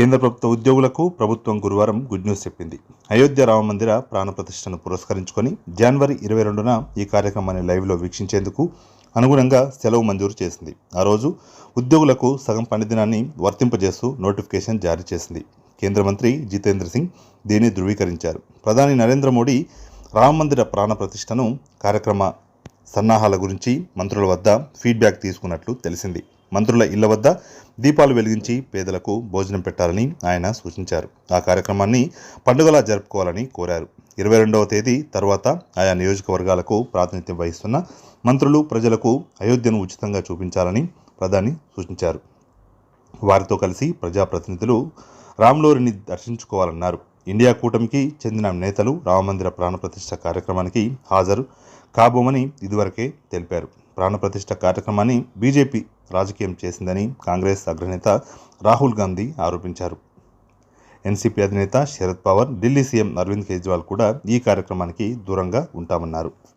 కేంద్ర ప్రభుత్వ ఉద్యోగులకు ప్రభుత్వం గురువారం గుడ్ న్యూస్ చెప్పింది. అయోధ్య రామ మందిర ప్రాణప్రతిష్టను పురస్కరించుకొని జనవరి ఇరవై రెండున ఈ కార్యక్రమాన్ని లైవ్లో వీక్షించేందుకు అనుగుణంగా సెలవు మంజూరు చేసింది. ఆ రోజు ఉద్యోగులకు సగం పనిదినాన్ని వర్తింపజేస్తూ నోటిఫికేషన్ జారీ చేసింది. కేంద్ర మంత్రి జితేంద్ర సింగ్ దీన్ని ధృవీకరించారు. ప్రధాని నరేంద్ర మోడీ రామ మందిర ప్రాణప్రతిష్టను కార్యక్రమ సన్నాహాల గురించి మంత్రుల వద్ద ఫీడ్బ్యాక్ తీసుకున్నట్లు తెలిసింది. మంత్రుల ఇళ్ళ వద్ద దీపాలు వెలిగించి పేదలకు భోజనం పెట్టాలని ఆయన సూచించారు. ఆ కార్యక్రమాన్ని పండుగలా జరుపుకోవాలని కోరారు. ఇరవై రెండవ తేదీ తర్వాత ఆయా నియోజకవర్గాలకు ప్రాతినిధ్యం వహిస్తున్న మంత్రులు ప్రజలకు అయోధ్యను ఉచితంగా చూపించాలని ప్రధాని సూచించారు. వారితో కలిసి ప్రజాప్రతినిధులు రామ్లోరిని దర్శించుకోవాలన్నారు. ఇండియా కూటమికి చెందిన నేతలు రామమందిర ప్రాణప్రతిష్ఠ కార్యక్రమానికి హాజరు కాబోమని ఇదివరకే తెలిపారు. ప్రాణప్రతిష్ఠ కార్యక్రమాన్ని బీజేపీ రాజకీయం చేసిందని కాంగ్రెస్ అగ్రనేత రాహుల్ గాంధీ ఆరోపించారు. ఎన్సీపీ అధినేత శరద్ పవార్ ఢిల్లీ సీఎం అరవింద్ కేజ్రీవాల్ కూడా ఈ కార్యక్రమానికి దూరంగా ఉంటామన్నారు.